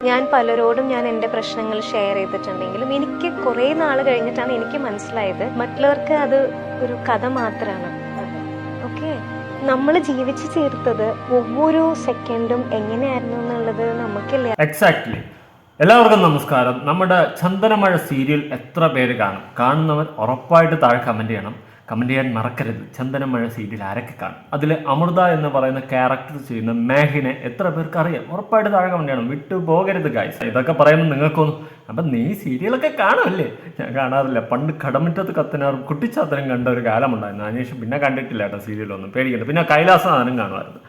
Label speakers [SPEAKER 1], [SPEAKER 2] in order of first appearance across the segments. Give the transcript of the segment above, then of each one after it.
[SPEAKER 1] ഞാൻ പലരോടും ഞാൻ എന്റെ പ്രശ്നങ്ങൾ ഷെയർ ചെയ്തിട്ടുണ്ടെങ്കിലും എനിക്ക് കുറേ നാൾ കഴിഞ്ഞിട്ടാണ് എനിക്ക് മനസ്സിലായത്. മറ്റുള്ളവർക്ക് അത് ഒരു കഥ മാത്രമാണ് ഓക്കെ? നമ്മൾ ജീവിച്ചു ചേർത്തത് ഒവ്വൊരു സെക്കൻഡും എങ്ങനെയായിരുന്നു എന്നുള്ളത് നമുക്കില്ല
[SPEAKER 2] എക്സാക്ട്ലി എല്ലാവർക്കും നമസ്കാരം. നമ്മുടെ ചന്ദനമഴ സീരിയൽ എത്ര പേര് കാണും? കാണുന്നവർ ഉറപ്പായിട്ട് താഴെ കമന്റ് ചെയ്യണം. കമന്റ് ചെയ്യാൻ മറക്കരുത്. ചന്ദനമഴ സീരിയൽ ആരൊക്കെ കാണും? അതിൽ അമൃത എന്ന് പറയുന്ന ക്യാരക്ടർ ചെയ്യുന്ന മേഹിനെ എത്ര പേർക്ക് അറിയാം? ഉറപ്പായിട്ട് താഴെ കമന്റ് ചെയ്യണം. വിട്ടു പോകരുത് ഗായ്സ് ഇതൊക്കെ പറയുമ്പോൾ നിങ്ങൾക്കൊന്നും അപ്പം നീ സീരിയലൊക്കെ കാണുമല്ലേ ഞാൻ കാണാറില്ല. പണ്ട് കടമുറ്റത്ത് കത്തനാറും കുട്ടിച്ചാത്തനും കണ്ട ഒരു കാലമുണ്ടായിരുന്നു. അതിനുശേഷം പിന്നെ കണ്ടിട്ടില്ല കേട്ടോ സീരിയലൊന്നും. പേടിക്കണ്ട. പിന്നെ കൈലാസനാഥനും കാണുമായിരുന്നു.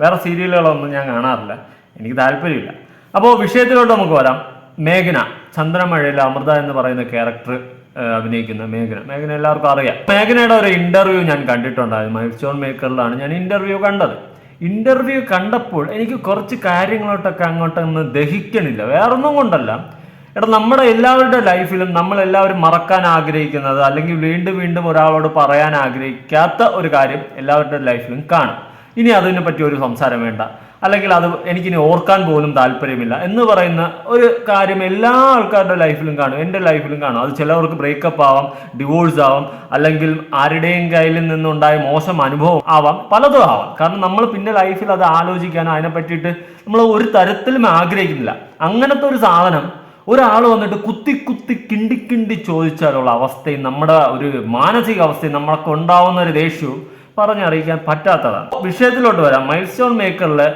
[SPEAKER 2] വേറെ സീരിയലുകളൊന്നും ഞാൻ കാണാറില്ല. എനിക്ക് താല്പര്യമില്ല. അപ്പോൾ വിഷയത്തിലോട്ട് നമുക്ക് വരാം. മേഘന ചന്ദ്രമഴയിൽ അമൃത എന്ന് പറയുന്ന ക്യാരക്ടർ അഭിനയിക്കുന്ന മേഘന. മേഘന എല്ലാവർക്കും അറിയാം. മേഘനയുടെ ഒരു ഇന്റർവ്യൂ ഞാൻ കണ്ടിട്ടുണ്ടായിരുന്നു. മൈൽസ്റ്റോൺ മേക്കറിലാണ് ഞാൻ ഇന്റർവ്യൂ കണ്ടത്. ഇന്റർവ്യൂ കണ്ടപ്പോൾ എനിക്ക് കുറച്ച് കാര്യങ്ങളോട്ടൊക്കെ അങ്ങോട്ടൊന്ന് ദഹിക്കണില്ല. വേറൊന്നും കൊണ്ടല്ല. എടാ നമ്മുടെ എല്ലാവരുടെ ലൈഫിലും നമ്മൾ എല്ലാവരും മറക്കാൻ ആഗ്രഹിക്കുന്നത് അല്ലെങ്കിൽ വീണ്ടും വീണ്ടും ഒരാളോട് പറയാൻ ആഗ്രഹിക്കാത്ത ഒരു കാര്യം എല്ലാവരുടെ ലൈഫിലും കാണും. ഇനി അതിനെ പറ്റി ഒരു സംസാരം വേണ്ട. അല്ലെങ്കിൽ അത് എനിക്കിനി ഓർക്കാൻ പോലും താല്പര്യമില്ല. എന്ന് പറയുന്ന ഒരു കാര്യം എല്ലാ ആൾക്കാരുടെ ലൈഫിലും കാണും. എന്റെ ലൈഫിലും കാണും. അത് ചിലവർക്ക് ബ്രേക്കപ്പ് ആവാം ഡിവോഴ്സ് ആവാം അല്ലെങ്കിൽ ആരുടെയും കയ്യിൽ നിന്നുണ്ടായ മോശം അനുഭവം ആവാം. പലതും ആവാം. കാരണം നമ്മൾ പിന്നെ ലൈഫിൽ അത് ആലോചിക്കാനോ അതിനെ പറ്റിയിട്ട് നമ്മൾ ഒരു തരത്തിലും ആഗ്രഹിക്കുന്നില്ല. അങ്ങനത്തെ ഒരു സാധനം ഒരാൾ വന്നിട്ട് കുത്തി കുത്തി കിണ്ടി കിണ്ടി ചോദിച്ചാലുള്ള അവസ്ഥയും നമ്മുടെ ഒരു മാനസിക അവസ്ഥയും നമ്മൾക്ക് ഉണ്ടാവുന്ന ഒരു ദേഷ്യവും പറഞ്ഞറിയിക്കാൻ പറ്റാത്തതാണ്. വിഷയത്തിലോട്ട് വരാം. മൈൽസ്റ്റോൺ മേക്കറിലെ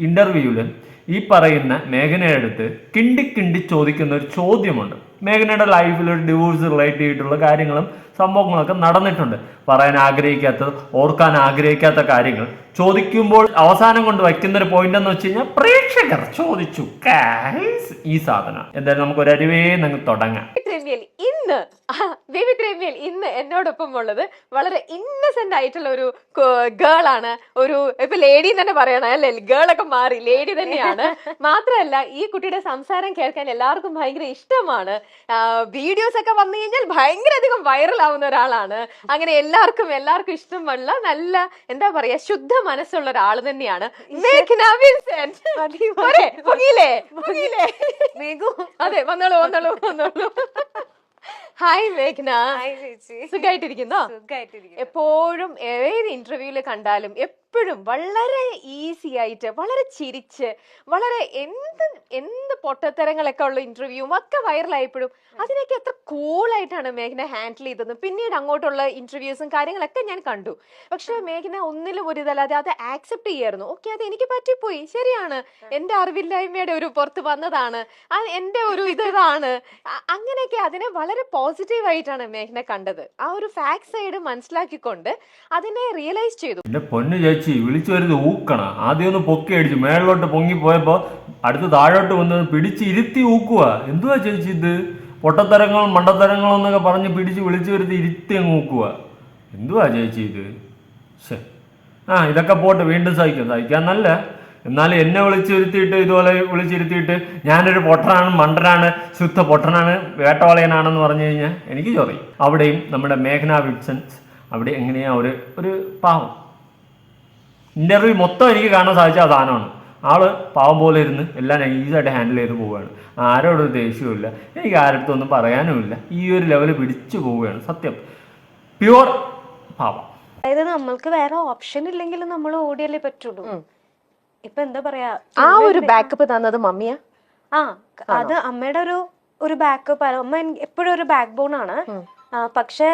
[SPEAKER 2] ഇന്റർവ്യൂവിൽ ഈ പറയുന്ന മേഘനയുടെ അടുത്ത് കിണ്ടി കിണ്ടി ചോദിക്കുന്ന ഒരു ചോദ്യമുണ്ട്. മേഘനയുടെ ലൈഫിൽ ഒരു ഡിവോഴ്സ് റിലേറ്റ് ചെയ്തിട്ടുള്ള കാര്യങ്ങളും സംഭവങ്ങളൊക്കെ നടന്നിട്ടുണ്ട്. പറയാൻ ആഗ്രഹിക്കാത്തത് ഓർക്കാൻ ആഗ്രഹിക്കാത്ത കാര്യങ്ങൾ ചോദിക്കുമ്പോൾ അവസാനം കൊണ്ട് വയ്ക്കുന്ന ഒരു പോയിന്റ് എന്ന് വെച്ച് കഴിഞ്ഞാൽ പ്രേക്ഷകർ ചോദിച്ചു "Guys, ഈ സാധനം. എന്തായാലും നമുക്ക് ഒരു അരുവേ നിങ്ങൾ തുടങ്ങാം.
[SPEAKER 3] ഇന്ന് ബേബി ഇന്ന് എന്നോടൊപ്പം ഉള്ളത് വളരെ ഇന്നസെന്റ് ആയിട്ടുള്ള ഒരു ഗേൾ ആണ് ഒരു ഇപ്പൊ ലേഡി തന്നെ പറയണം അല്ലേ? ഗേൾ ഒക്കെ മാറി ലേഡി തന്നെയാണ്. മാത്രമല്ല ഈ കുട്ടിയുടെ സംസാരം കേൾക്കാൻ എല്ലാവർക്കും ഭയങ്കര ഇഷ്ടമാണ്. വീഡിയോസ് ഒക്കെ വന്നു കഴിഞ്ഞാൽ ഭയങ്കര അധികം വൈറൽ ആവുന്ന ഒരാളാണ്. അങ്ങനെ എല്ലാവർക്കും എല്ലാവർക്കും ഇഷ്ടമുള്ള നല്ല എന്താ പറയാ ശുദ്ധ മനസ്സുള്ള ഒരാൾ തന്നെയാണ്? അതെ വന്നോളൂ വന്നോളൂ വന്നോളൂ. ഹായ് മേഘ്ന.
[SPEAKER 1] ഹായ് ചേച്ചി.
[SPEAKER 3] സുഖായിട്ടിരിക്കുന്നോ?
[SPEAKER 1] സുഖമായിട്ടിരിക്കുന്നു
[SPEAKER 3] എപ്പോഴും ഏത് ഇന്റർവ്യൂവിൽ കണ്ടാലും എപ്പോഴും വളരെ ഈസി ആയിട്ട് വളരെ ചിരിച്ച് വളരെ എന്ത് എന്ത് പൊട്ടത്തരങ്ങളൊക്കെ ഉള്ള ഇന്റർവ്യൂവും ഒക്കെ വൈറലായപ്പോഴും അതിനൊക്കെ എത്ര കൂളായിട്ടാണ് മേഘന ഹാൻഡിൽ ചെയ്തത്. പിന്നീട് അങ്ങോട്ടുള്ള ഇന്റർവ്യൂസും കാര്യങ്ങളൊക്കെ ഞാൻ കണ്ടു. പക്ഷെ മേഘന ഒന്നിലും ഒരു ഇതല്ലാതെ അത് ആക്സെപ്റ്റ് ചെയ്യായിരുന്നു. ഓക്കെ അത് എനിക്ക് പറ്റിപ്പോയി. ശരിയാണ്. എന്റെ അറിവില്ലായ്മയുടെ ഒരു പുറത്ത് വന്നതാണ്. അത് എന്റെ ഒരു ഇതാണ്. അങ്ങനെയൊക്കെ അതിനെ വളരെ പോസിറ്റീവായിട്ടാണ് മേഘന കണ്ടത്. ആ ഒരു ഫാക്ട് സൈഡ് മനസ്സിലാക്കിക്കൊണ്ട് അതിനെ റിയലൈസ് ചെയ്തു.
[SPEAKER 2] എന്റെ പൊന്നു ചേച്ചി വിളിച്ചു വരുന്നത് ഊക്കണ. ആദ്യം ഒന്ന് പൊക്കി അടിച്ചു മേളിലോട്ട് പൊങ്ങി പോയപ്പോൾ അടുത്ത് താഴോട്ട് വന്ന് പിടിച്ച് ഇരുത്തി ഊക്കുക എന്തുവാ ചേച്ചി ഇത്? പൊട്ടത്തരങ്ങളും മണ്ടത്തരങ്ങളും എന്നൊക്കെ പറഞ്ഞ് പിടിച്ച് വിളിച്ചു വരുത്തി ഇരുത്തി അങ്ങ് ഊക്കുക എന്തുവാ ചേച്ചി ഇത്? ശേ ആ ഇതൊക്കെ പോട്ട് വീണ്ടും സഹിക്കും. സഹിക്കാൻ നല്ല. എന്നാലും എന്നെ വിളിച്ചിരുത്തിയിട്ട് ഇതുപോലെ വിളിച്ചിരുത്തിയിട്ട് ഞാനൊരു പൊട്ടനാണ് മണ്ടനാണ് ശുദ്ധ പൊട്ടനാണ് വേട്ടവളയനാണെന്ന് പറഞ്ഞു കഴിഞ്ഞാൽ എനിക്ക് ചോറി. അവിടെയും നമ്മുടെ മേഘന വിപ്സൻസ് അവിടെ എങ്ങനെയാ ഒരു ഒരു പാവം. ഇന്റർവ്യൂ മൊത്തം എനിക്ക് കാണാൻ സാധിച്ച ആ സാധനമാണ്. ആൾ പാവം പോലെ ഇരുന്ന് എല്ലാം ഈസായിട്ട് ഹാൻഡിൽ ചെയ്ത് പോവുകയാണ്. ആരോടൊരു ദേഷ്യവുമില്ല. എനിക്ക് ആരുടെ ഒന്നും പറയാനുമില്ല. ഈ ഒരു ലെവൽ പിടിച്ചു പോവുകയാണ് സത്യം. പ്യുവർ പാവം.
[SPEAKER 1] അതായത് നമ്മൾക്ക് വേറെ ഓപ്ഷൻ ഇല്ലെങ്കിൽ നമ്മൾ ഓടിയല്ലേ പറ്റുള്ളൂ. ഇപ്പൊ എന്താ പറയാ?
[SPEAKER 3] ആ ഒരു ബാക്കപ്പ് തന്നത് മമ്മിയാ?
[SPEAKER 1] ആ അത് അമ്മയുടെ ഒരു ഒരു ബാക്കപ്പ് അമ്മ എപ്പോഴും ഒരു ബാക്ക് ബോൺ ആണ് പക്ഷെ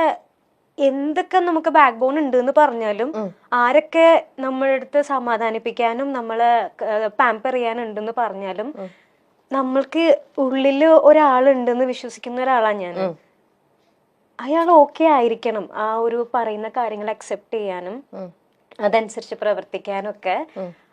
[SPEAKER 1] എന്തൊക്കെ നമുക്ക് ബാക്ക് ബോൺ ഉണ്ട് എന്ന് പറഞ്ഞാലും ആരൊക്കെ നമ്മുടെ അടുത്ത് സമാധാനിപ്പിക്കാനും നമ്മളെ പാമ്പർ ചെയ്യാനുണ്ടെന്ന് പറഞ്ഞാലും നമ്മൾക്ക് ഉള്ളിൽ ഒരാളുണ്ടെന്ന് വിശ്വസിക്കുന്ന ഒരാളാണ് ഞാൻ. അയാൾ ഓക്കെ ആയിരിക്കണം ആ ഒരു പറയുന്ന കാര്യങ്ങൾ അക്സെപ്റ്റ് ചെയ്യാനും അതനുസരിച്ച് പ്രവർത്തിക്കാനും ഒക്കെ.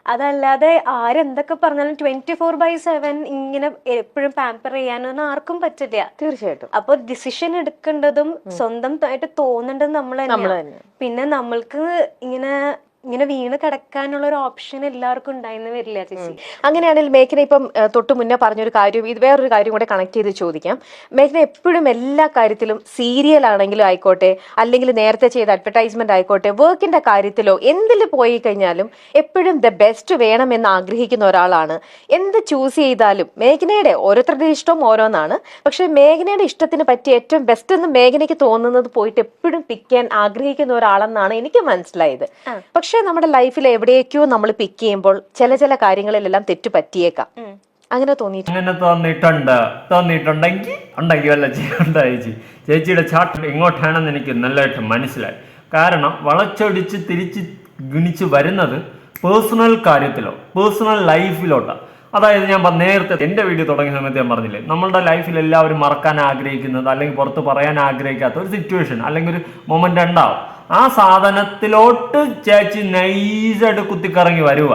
[SPEAKER 1] അതല്ലാതെ ആരെന്തൊക്കെ പറഞ്ഞാലും ട്വന്റി ഫോർ ബൈ സെവൻ ഇങ്ങനെ എപ്പോഴും പാമ്പർ ചെയ്യാനൊന്നും ആർക്കും പറ്റില്ല.
[SPEAKER 3] തീർച്ചയായിട്ടും.
[SPEAKER 1] അപ്പൊ ഡിസിഷൻ എടുക്കേണ്ടതും സ്വന്തം ആയിട്ട് തോന്നേണ്ടതും നമ്മൾ
[SPEAKER 3] തന്നെ
[SPEAKER 1] പിന്നെ നമ്മൾക്ക് ഇങ്ങനെ ഇങ്ങനെ വീണ് കിടക്കാനുള്ള ഒരു ഓപ്ഷൻ എല്ലാവർക്കും ഉണ്ടായിരുന്നു വരില്ല ചേച്ചി.
[SPEAKER 3] അങ്ങനെയാണെങ്കിൽ മേഘന ഇപ്പം തൊട്ട് മുന്നേ പറഞ്ഞൊരു കാര്യം ഇത് വേറൊരു കാര്യം കൂടെ കണക്ട് ചെയ്ത് ചോദിക്കാം. മേഘന എപ്പോഴും എല്ലാ കാര്യത്തിലും സീരിയൽ ആണെങ്കിലും ആയിക്കോട്ടെ അല്ലെങ്കിൽ നേരത്തെ ചെയ്ത അഡ്വർടൈസ്മെന്റ് ആയിക്കോട്ടെ വർക്കിന്റെ കാര്യത്തിലോ എന്തിൽ പോയി കഴിഞ്ഞാലും എപ്പോഴും ദ ബെസ്റ്റ് വേണമെന്ന് ആഗ്രഹിക്കുന്ന ഒരാളാണ്. എന്ത് ചൂസ് ചെയ്താലും മേഘനയുടെ ഓരോരുത്തരുടെ ഇഷ്ടവും ഓരോന്നാണ്. പക്ഷെ മേഘനയുടെ ഇഷ്ടത്തിന് പറ്റിയ ഏറ്റവും ബെസ്റ്റ് എന്ന് മേഘനയ്ക്ക് തോന്നുന്നത് പോയിട്ട് എപ്പോഴും പിക്ക് ചെയ്യാൻ ആഗ്രഹിക്കുന്ന ഒരാളെന്നാണ് എനിക്ക് മനസ്സിലായത്. പക്ഷെ നമ്മുടെ ലൈഫിൽ എവിടേക്കോ നമ്മൾ പിക്ക് ചെയ്യുമ്പോൾ ചില ചില കാര്യങ്ങളിലെല്ലാം തെറ്റു പറ്റിയേക്കാം. അങ്ങനെ തോന്നിയിട്ട്
[SPEAKER 2] അങ്ങനെ തോന്നിയിട്ടുണ്ട്. തോന്നിയിട്ടുണ്ടെങ്കിൽ ഉണ്ടെങ്കിൽ വല്ല ചെയ്യണ്ട ചേച്ചി ചേച്ചിയുടെ ചാട്ട് എങ്ങോട്ടാണെന്ന് എനിക്ക് നല്ലതായിട്ട് മനസ്സിലായി. കാരണം വളച്ചൊടിച്ച് തിരിച്ച് ഗുണിച്ച് വരുന്നത് പേഴ്സണൽ കാര്യത്തിലോ പേഴ്സണൽ ലൈഫിലോട്ടാണ് അതായത് ഞാൻ നേരത്തെ എന്റെ വീഡിയോ തുടങ്ങിയ സമയത്ത് ഞാൻ പറഞ്ഞില്ലേ നമ്മളുടെ ലൈഫിൽ എല്ലാവരും മറക്കാൻ ആഗ്രഹിക്കുന്നത് അല്ലെങ്കിൽ പുറത്ത് പറയാൻ ആഗ്രഹിക്കാത്ത ഒരു സിറ്റുവേഷൻ അല്ലെങ്കിൽ ഒരു മൊമെന്റ് ഉണ്ടാവും. ആ സാധനത്തിലോട്ട് ചേച്ചി നൈസായിട്ട് കുത്തിക്കറങ്ങി വരുക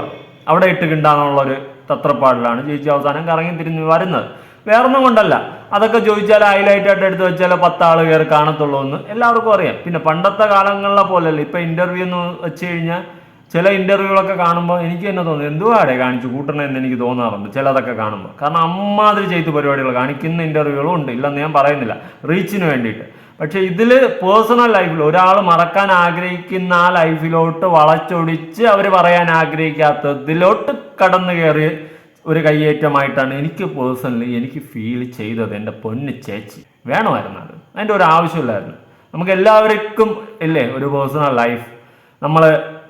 [SPEAKER 2] അവിടെ ഇട്ട് കിണ്ടാന്നുള്ളൊരു തത്രപ്പാടിലാണ് ചേച്ചി അവസാനം കറങ്ങി തിരിഞ്ഞ് വരുന്നത്. വേറൊന്നും കൊണ്ടല്ല. അതൊക്കെ ചോദിച്ചാൽ ഹൈലൈറ്റ് ആയിട്ട് എടുത്ത് വെച്ചാൽ പത്താൾ കയറി കാണത്തുള്ളൂ എന്ന് എല്ലാവർക്കും അറിയാം. പിന്നെ പണ്ടത്തെ കാലങ്ങളിലെ പോലെയല്ല. ഇപ്പം ഇന്റർവ്യൂ എന്ന് വെച്ച് കഴിഞ്ഞാൽ ചില ഇന്റർവ്യൂകളൊക്കെ കാണുമ്പോൾ എനിക്ക് തന്നെ തോന്നുന്നു എന്തുവാടെ കാണിച്ചു കൂട്ടണേ എന്ന് എനിക്ക് തോന്നാറുണ്ട് ചിലതൊക്കെ കാണുമ്പോൾ കാരണം അമ്മാതിരി ചെയ്ത പരിപാടികൾ കാണിക്കുന്ന ഇന്റർവ്യൂകളും ഉണ്ട് ഇല്ലെന്ന് ഞാൻ പറയുന്നില്ല റീച്ചിന് വേണ്ടിയിട്ട്. പക്ഷേ ഇതിൽ പേഴ്സണൽ ലൈഫിൽ ഒരാൾ മറക്കാൻ ആഗ്രഹിക്കുന്ന ആ ലൈഫിലോട്ട് വളച്ചൊടിച്ച് അവർ പറയാൻ ആഗ്രഹിക്കാത്തതിലോട്ട് കടന്നു കയറി ഒരു കയ്യേറ്റമായിട്ടാണ് എനിക്ക് പേഴ്സണലി എനിക്ക് ഫീൽ ചെയ്തത് എന്റെ പൊന്ന് ചേച്ചി. വേണമായിരുന്നു അത്. അതിന്റെ ഒരു ആവശ്യമില്ലായിരുന്നു. നമുക്ക് എല്ലാവർക്കും ഇല്ലേ ഒരു പേഴ്സണൽ ലൈഫ്. നമ്മൾ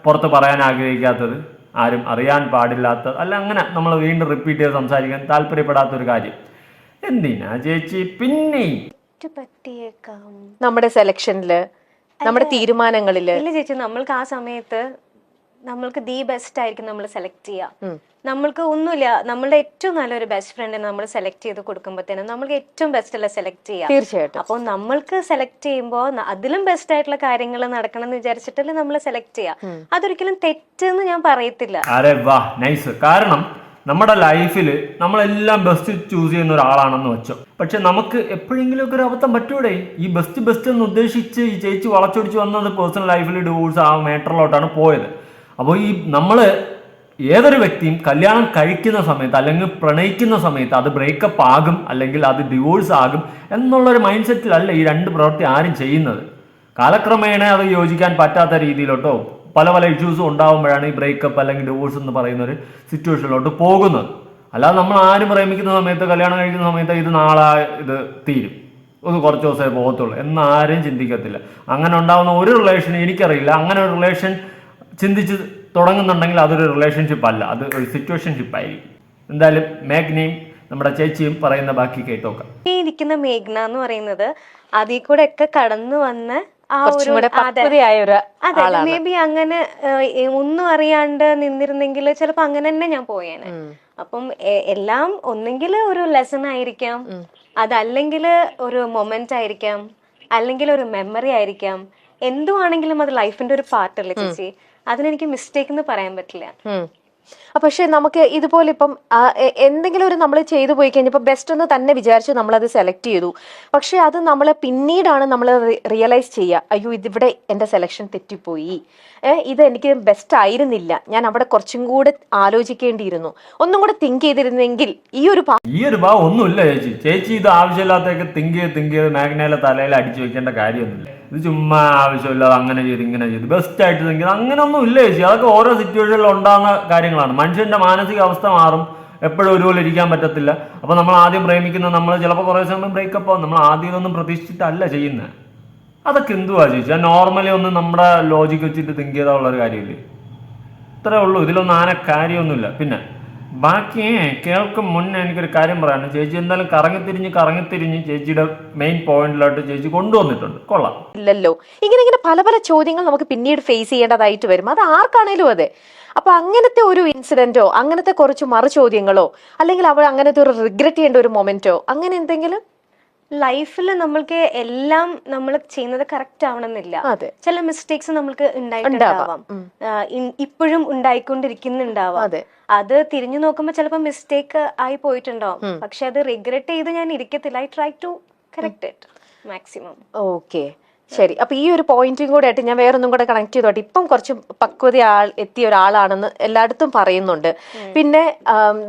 [SPEAKER 2] പുറത്ത് പറയാൻ ആഗ്രഹിക്കാത്തത് ആരും അറിയാൻ പാടില്ലാത്ത അല്ല അങ്ങനെ നമ്മൾ വീണ്ടും റിപ്പീറ്റ് ചെയ്ത് സംസാരിക്കാൻ താല്പര്യപ്പെടാത്തൊരു കാര്യം. എന്തിനാ ചേച്ചി?
[SPEAKER 1] പിന്നെ.
[SPEAKER 3] നമ്മുടെ സെലക്ഷനിൽ നമ്മുടെ തീരുമാനങ്ങളിൽ.
[SPEAKER 1] ഇല്ല ചേച്ചി നമ്മൾക്ക് ആ സമയത്ത് നമ്മൾക്ക് ദി ബെസ്റ്റ് ആയിരിക്കും നമ്മൾ സെലക്ട് ചെയ്യുക നമ്മൾക്ക് ഒന്നുമില്ല നമ്മളുടെ ഏറ്റവും നല്ലൊരു ബെസ്റ്റ് ഫ്രണ്ടിനെ നമ്മൾ സെലക്ട് ചെയ്ത് കൊടുക്കുമ്പോഴത്തേനും നമ്മൾക്ക് ഏറ്റവും ബെസ്റ്റ് അല്ല സെലക്ട് ചെയ്യാം.
[SPEAKER 3] തീർച്ചയായിട്ടും.
[SPEAKER 1] അപ്പോൾ നമ്മൾക്ക് സെലക്ട് ചെയ്യുമ്പോൾ അതിലും ബെസ്റ്റ് ആയിട്ടുള്ള കാര്യങ്ങൾ നടക്കണം എന്ന് വിചാരിച്ചിട്ടല്ലേ നമ്മൾ സെലക്ട് ചെയ്യുക അതൊരിക്കലും തെറ്റെന്ന് ഞാൻ പറയത്തില്ല.
[SPEAKER 2] അരെ വാ നൈസ് കാരണം നമ്മുടെ ലൈഫിൽ നമ്മളെല്ലാം ബെസ്റ്റ് ചൂസ് ചെയ്യുന്ന ഒരാളാണെന്ന് വെച്ചോ. പക്ഷെ നമുക്ക് എപ്പോഴെങ്കിലും ഒക്കെ ഒരു അബദ്ധം പറ്റൂടെ? ഈ ബെസ്റ്റ് ബെസ്റ്റ് എന്ന് ഉദ്ദേശിച്ച് ഈ ചേച്ചി വളച്ചൊടിച്ച് വന്നത് പേഴ്സണൽ ലൈഫിൽ ഡിവോഴ്സ് ആ മേട്ടറിലോട്ടാണ് പോയത്. അപ്പോൾ ഈ നമ്മൾ ഏതൊരു വ്യക്തിയും കല്യാണം കഴിക്കുന്ന സമയത്ത് അല്ലെങ്കിൽ പ്രണയിക്കുന്ന സമയത്ത് അത് ബ്രേക്കപ്പ് ആകും അല്ലെങ്കിൽ അത് ഡിവോഴ്സ് ആകും എന്നുള്ളൊരു മൈൻഡ് സെറ്റിലല്ല ഈ രണ്ട് പ്രവൃത്തി ആരും ചെയ്യുന്നത്. കാലക്രമേണ അത് യോജിക്കാൻ പറ്റാത്ത രീതിയിലോട്ടോ പല പല ഇഷ്യൂസും ഉണ്ടാകുമ്പോഴാണ് ഈ ബ്രേക്കപ്പ് അല്ലെങ്കിൽ ഡിവോഴ്സ് എന്ന് പറയുന്ന ഒരു സിറ്റുവേഷനിലോട്ട് പോകുന്നത്. അല്ലാതെ നമ്മൾ ആരും പ്രേമിക്കുന്ന സമയത്ത് കല്യാണം കഴിക്കുന്ന സമയത്ത് ഇത് നാളെ ഇത് തീരും. ഒന്ന് കുറച്ച് ദിവസമേ പോകത്തുള്ളൂ. എന്നാരും ചിന്തിക്കത്തില്ല. അങ്ങനെ ഉണ്ടാകുന്ന ഒരു റിലേഷൻ എനിക്കറിയില്ല. അങ്ങനെ ഒരു റിലേഷൻ ചിന്തിച്ച് തുടങ്ങുന്നുണ്ടെങ്കിൽ അതൊരു റിലേഷൻഷിപ്പ് അല്ല. അത് ഒരു സിറ്റുവേഷൻഷിപ്പ് ആയിരിക്കും. എന്തായാലും മേഘ്നയും നമ്മുടെ ചേച്ചിയും പറയുന്ന ബാക്കി കേട്ടോക്കാം.
[SPEAKER 1] ഈ ഇരിക്കുന്ന മേഘ്ന എന്ന് പറയുന്നത് അതിൽ കൂടെ ഒക്കെ കടന്നു വന്ന ആ ഒരു അതെ. മേ ബി അങ്ങനെ ഏ, ഒന്നും അറിയാണ്ട് നിന്നിരുന്നെങ്കിൽ ചിലപ്പോ അങ്ങനെ തന്നെ ഞാൻ പോയേനെ. അപ്പം എ- എല്ലാം ഒന്നെങ്കിൽ ഒരു ലെസൺ ആയിരിക്കാം. അതല്ലെങ്കിൽ ഒരു മൊമെന്റ് ആയിരിക്കാം. അല്ലെങ്കിൽ ഒരു മെമ്മറി ആയിരിക്കാം. എന്തുവാണെങ്കിലും അത് ലൈഫിന്റെ ഒരു പാർട്ടല്ലേ ചേച്ചി? അതിനെനിക്ക് മിസ്റ്റേക്ക് എന്ന് പറയാൻ പറ്റില്ല.
[SPEAKER 3] പക്ഷെ നമുക്ക് ഇതുപോലെ ഇപ്പം എന്തെങ്കിലും ഒരു നമ്മൾ ചെയ്തു പോയി കഴിഞ്ഞപ്പോൾ ബെസ്റ്റ് എന്ന് തന്നെ വിചാരിച്ച് നമ്മളത് സെലക്ട് ചെയ്തു. പക്ഷെ അത് നമ്മൾ പിന്നീടാണ് നമ്മൾ റിയലൈസ് ചെയ്യുക. അയ്യോ ഇതിവിടെ എന്റെ സെലക്ഷൻ തെറ്റിപ്പോയി. ഇത് എനിക്ക് ബെസ്റ്റ് ആയിരുന്നില്ല. ഞാൻ അവിടെ കുറച്ചും കൂടെ ആലോചിക്കേണ്ടിയിരുന്നു. ഒന്നും കൂടെ തിങ്ക് ചെയ്തിരുന്നെങ്കിൽ ഈ ഒരു പാ-
[SPEAKER 2] ഈ ഒരു ഭാവം ഒന്നുമില്ല ചേച്ചി. ചേച്ചി ഇത് ആവശ്യമില്ലാത്തൊക്കെ തിങ്ക് ചെയ്ത് തിങ്ക് ചെയ്ത് തലയിൽ അടിച്ചു വെക്കേണ്ട കാര്യമൊന്നുമില്ല. ഇത് ചുമ്മാ ആവശ്യമില്ലാതെ അങ്ങനെ ചെയ്ത് ഇങ്ങനെ ചെയ്ത്. ബെസ്റ്റ് ആയിട്ട് ചെയ്ത് അങ്ങനെ ഒന്നും ഇല്ല ചേച്ചി. അതൊക്കെ ഓരോ സിറ്റുവേഷനിൽ ഉണ്ടാകുന്ന കാര്യങ്ങളാണ്. മനുഷ്യന്റെ മാനസിക അവസ്ഥ മാറും. എപ്പോഴും ഒരുപോലെ ഇരിക്കാൻ പറ്റത്തില്ല. അപ്പോൾ നമ്മൾ ആദ്യം പ്രേമിക്കുന്ന നമ്മൾ ചിലപ്പോൾ കുറേ സമയം ബ്രേക്കപ്പ് ആവും. നമ്മൾ ആദ്യം ഇതൊന്നും പ്രതീക്ഷിച്ചിട്ടല്ല ചെയ്യുന്നത് അതൊക്കെ എന്തുവാ ചേച്ചി? നോർമലി ഒന്ന് നമ്മുടെ ലോജിക്ക് വെച്ചിട്ട് തിങ്ക് ചെയ്താൽ ഉള്ളൊരു കാര്യമില്ലേ? ഇത്രേ ഉള്ളൂ. ഇതിലൊന്നും ആന കാര്യമൊന്നുമില്ല. പിന്നെ ബാക്കി കേൾക്കും മുന്നേ എനിക്കൊരു കാര്യം പറയാനുണ്ട്. ചേച്ചി എന്തായാലും കറങ്ങിത്തിരിഞ്ഞ് കറങ്ങിത്തിരിഞ്ഞ് ചേച്ചിയുടെ മെയിൻ പോയിന്റിലോട്ട് ചേച്ചി കൊണ്ടുവന്നിട്ടുണ്ട്. കൊള്ളാം.
[SPEAKER 3] ഇല്ലല്ലോ. ഇങ്ങനെ ഇങ്ങനെ പല പല ചോദ്യങ്ങൾ നമുക്ക് പിന്നീട് ഫേസ് ചെയ്യേണ്ടതായിട്ട് വരും. അത് ആർക്കാണേലും അതെ. അപ്പൊ അങ്ങനത്തെ ഒരു ഇൻസിഡന്റോ അങ്ങനത്തെ കുറച്ച് മറു ചോദ്യങ്ങളോ അല്ലെങ്കിൽ അവൾ അങ്ങനത്തെ ഒരു റിഗ്രറ്റ് ചെയ്യേണ്ട ഒരു മൊമെന്റോ അങ്ങനെ എന്തെങ്കിലും?
[SPEAKER 1] ലൈഫിൽ നമ്മൾക്ക് എല്ലാം നമ്മൾ ചെയ്യുന്നത് കറക്റ്റ് ആവണമെന്നില്ല. ചില മിസ്റ്റേക്സ് നമ്മൾക്ക് ഉണ്ടായിട്ടുണ്ടാവാം. ഇപ്പോഴും ഉണ്ടായിക്കൊണ്ടിരിക്കുന്നുണ്ടാവാം.
[SPEAKER 3] അതെ
[SPEAKER 1] തിരിഞ്ഞു നോക്കുമ്പോൾ ചിലപ്പോ മിസ്റ്റേക്ക് ആയി പോയിട്ടുണ്ടാവും പക്ഷെ അത് റിഗ്രറ്റ് ചെയ്ത് ഞാൻ ഇരിക്കത്തില്ല. I try to correct it maximum
[SPEAKER 3] okay ശരി. അപ്പൊ ഈ ഒരു പോയിന്റും കൂടെ ആയിട്ട് ഞാൻ വേറൊന്നും കൂടെ കണക്ട് ചെയ്തോട്ടെ. ഇപ്പം കുറച്ച് പക്വത ആൾ എത്തിയ ഒരാളാണെന്ന് എല്ലായിടത്തും പറയുന്നുണ്ട്. പിന്നെ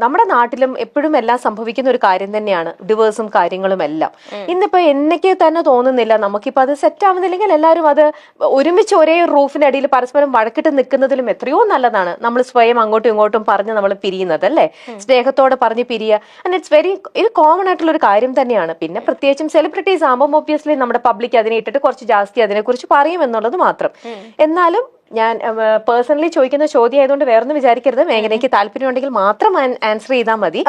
[SPEAKER 3] നമ്മുടെ നാട്ടിലും എപ്പോഴും എല്ലാം സംഭവിക്കുന്ന ഒരു കാര്യം തന്നെയാണ് ഡിവേഴ്സും കാര്യങ്ങളും എല്ലാം. ഇന്നിപ്പോ എന്നൊക്കെ തന്നെ തോന്നുന്നില്ല. നമുക്കിപ്പോ അത് സെറ്റ് ആവുന്നില്ലെങ്കിൽ എല്ലാവരും അത് ഒരുമിച്ച് ഒരേ റൂഫിനടിയിൽ അടിയിൽ പരസ്പരം വഴക്കിട്ട് നിൽക്കുന്നതിലും എത്രയോ നല്ലതാണ്. നമ്മൾ സ്വയം അങ്ങോട്ടും ഇങ്ങോട്ടും പറഞ്ഞ് നമ്മൾ പിരിയുന്നത് അല്ലേ? സ്നേഹത്തോടെ പറഞ്ഞ് പിരിയുക. ആൻഡ് ഇറ്റ്സ് വെരി ഇത് കോമൺ ആയിട്ടുള്ള ഒരു കാര്യം തന്നെയാണ്. പിന്നെ പ്രത്യേകിച്ചും സെലിബ്രിറ്റീസ് ആകുമ്പോൾ ഒബ്വിയസ്ലി നമ്മുടെ പബ്ലിക് അതിനെ ഇട്ടിട്ട് കുറച്ച് ജാസ്തി അതിനെക്കുറിച്ച് പറയും എന്നുള്ളത് മാത്രം. എന്നാലും ഞാൻ പേഴ്സണലി ചോദിക്കുന്ന ചോദ്യം ആയതുകൊണ്ട് വേറൊന്നും വിചാരിക്കരുത്. മേഘനയ്ക്ക് താല്പര്യം ഉണ്ടെങ്കിൽ മാത്രം ആൻസർ ചെയ്താൽ മതി.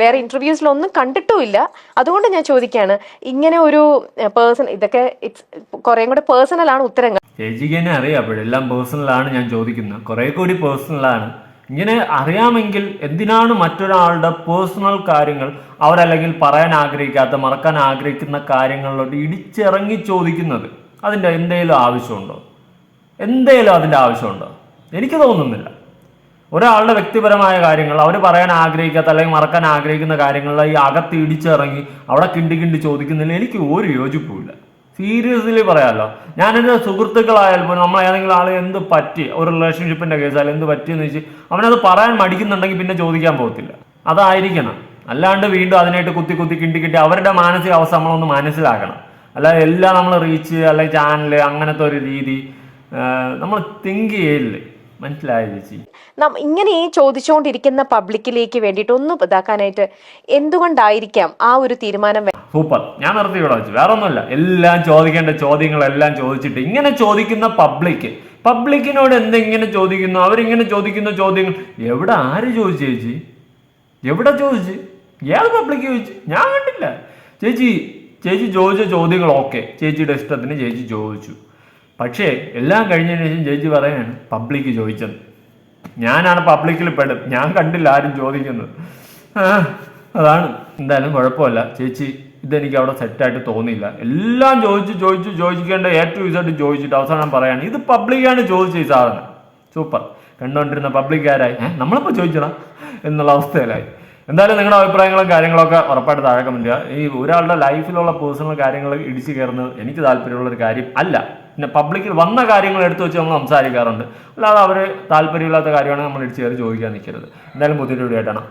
[SPEAKER 3] വേറെ ഇന്റർവ്യൂസിലൊന്നും കണ്ടിട്ടുമില്ല. അതുകൊണ്ട് ഞാൻ ചോദിക്കുകയാണ് ഇങ്ങനെ ഒരു പേഴ്സൺ ഇതൊക്കെ ഇറ്റ്സ് കുറേം കൂടെ പേഴ്സണൽ ആണ് ഉത്തരങ്ങൾ.
[SPEAKER 2] ചേച്ചിക്ക് തന്നെ അറിയാം. അപ്പോഴെല്ലാം പേഴ്സണലാണ് ഞാൻ ചോദിക്കുന്നത്. കുറെ കൂടി പേഴ്സണലാണ് ഇങ്ങനെ അറിയാമെങ്കിൽ എന്തിനാണ് മറ്റൊരാളുടെ പേഴ്സണൽ കാര്യങ്ങൾ അവരല്ലെങ്കിൽ പറയാൻ ആഗ്രഹിക്കാത്ത മറക്കാൻ ആഗ്രഹിക്കുന്ന കാര്യങ്ങളിലോട്ട് ഇടിച്ചിറങ്ങി ചോദിക്കുന്നത്? അതിന്റെ എന്തെങ്കിലും ആവശ്യമുണ്ടോ? എന്തെങ്കിലും അതിന്റെ ആവശ്യമുണ്ടോ? എനിക്ക് തോന്നുന്നില്ല. ഒരാളുടെ വ്യക്തിപരമായ കാര്യങ്ങൾ അവർ പറയാൻ ആഗ്രഹിക്കാത്ത അല്ലെങ്കിൽ മറക്കാൻ ആഗ്രഹിക്കുന്ന കാര്യങ്ങളിൽ ഈ അകത്ത് ഇടിച്ചിറങ്ങി അവിടെ കിണ്ടി കിണ്ടി ചോദിക്കുന്നതിൽ എനിക്ക് ഒരു യോജിപ്പുമില്ല. സീരിയസ്ലി പറയാമല്ലോ ഞാൻ എന്റെ സുഹൃത്തുക്കളായാൽ പോലും നമ്മൾ ഏതെങ്കിലും ആൾ എന്ത് പറ്റി? ഒരു റിലേഷൻഷിപ്പിന്റെ കേസായാലും എന്ത് പറ്റിയെന്ന് വെച്ച് അവനത് പറയാൻ മടിക്കുന്നുണ്ടെങ്കിൽ പിന്നെ ചോദിക്കാൻ പോകത്തില്ല. അതായിരിക്കണം. അല്ലാണ്ട് വീണ്ടും അതിനായിട്ട് കുത്തി കുത്തി കിണ്ടി കിട്ടി അവരുടെ മാനസിക മാനസികാവസ്ഥ നമ്മളൊന്ന് മനസ്സിലാക്കണം. അല്ലാതെ എല്ലാം നമ്മൾ റീച്ച് അല്ലെങ്കിൽ ചാനൽ അങ്ങനത്തെ ഒരു രീതി നമ്മൾ തിങ്ക് ചെയ്യില്ലേ മനസ്സിലായ ചേച്ചി?
[SPEAKER 3] ഇങ്ങനെ ഈ ചോദിച്ചുകൊണ്ടിരിക്കുന്ന പബ്ലിക്കിലേക്ക് വേണ്ടിയിട്ട് ഒന്ന് ഇതാക്കാനായിട്ട് എന്തുകൊണ്ടായിരിക്കാം ആ ഒരു തീരുമാനം
[SPEAKER 2] സൂപ്പർ ഞാൻ നിർത്തി ഇവിടെ വെച്ചു. വേറെ ഒന്നുമില്ല എല്ലാം ചോദിക്കേണ്ട ചോദ്യങ്ങളെല്ലാം ചോദിച്ചിട്ട് ഇങ്ങനെ ചോദിക്കുന്ന പബ്ലിക് പബ്ലിക്കിനോട് എന്തെങ്ങനെ ചോദിക്കുന്നു? അവരിങ്ങനെ ചോദിക്കുന്ന ചോദ്യങ്ങൾ. എവിടെ ആര് ചോദിച്ചു ചേച്ചി? എവിടെ ചോദിച്ചു? ഏത് പബ്ലിക് ചോദിച്ചു. ഞാൻ കണ്ടില്ല. ചേച്ചി ചേച്ചി ചോദിച്ച ചോദ്യങ്ങൾ ഓക്കെ ചേച്ചിയുടെ ഇഷ്ടത്തിന് ചേച്ചി ചോദിച്ചു. പക്ഷേ എല്ലാം കഴിഞ്ഞതിന് ശേഷം ചേച്ചി പറയാണ് പബ്ലിക് ചോദിച്ചത്. ഞാനാണ് പബ്ലിക്കിൽ പെടും. ഞാൻ കണ്ടില്ല ആരും ചോദിക്കുന്നത്. അതാണ്. എന്തായാലും കുഴപ്പമില്ല. ചേച്ചി ഇതെനിക്ക് അവിടെ സെറ്റായിട്ട് തോന്നിയില്ല. എല്ലാം ചോദിച്ച് ചോദിച്ച് ചോദിക്കേണ്ട ടു ഇതായിട്ട് ചോദിച്ചിട്ട് അവസാനം പറയാണ് ഇത് പബ്ലിക്കാണ് ചോദിച്ച ഈ സാധനം. സൂപ്പർ. കണ്ടുകൊണ്ടിരുന്ന പബ്ലിക്കാരായി. നമ്മളിപ്പോൾ ചോദിച്ചടാ എന്നുള്ള അവസ്ഥയിലായി. എന്തായാലും നിങ്ങളുടെ അഭിപ്രായങ്ങളും കാര്യങ്ങളൊക്കെ ഉറപ്പായിട്ട് താഴെ കമന്റ് ചെയ്യുക. ഈ ഒരാളുടെ ലൈഫിലുള്ള പേഴ്സണൽ കാര്യങ്ങൾ ഇടിച്ചു കയറുന്നത് എനിക്ക് താല്പര്യമുള്ള ഒരു കാര്യം അല്ല. പിന്നെ പബ്ലിക്കിൽ വന്ന കാര്യങ്ങൾ എടുത്തു വെച്ച് നമ്മൾ സംസാരിക്കാറുണ്ട്. അല്ലാതെ അവർ താല്പര്യമില്ലാത്ത കാര്യമാണ് നമ്മൾ ഇടിച്ചു കയറി ചോദിക്കാൻ നിൽക്കരുത്. എന്തായാലും പുതിയൊരു ആയിട്ടാണ്.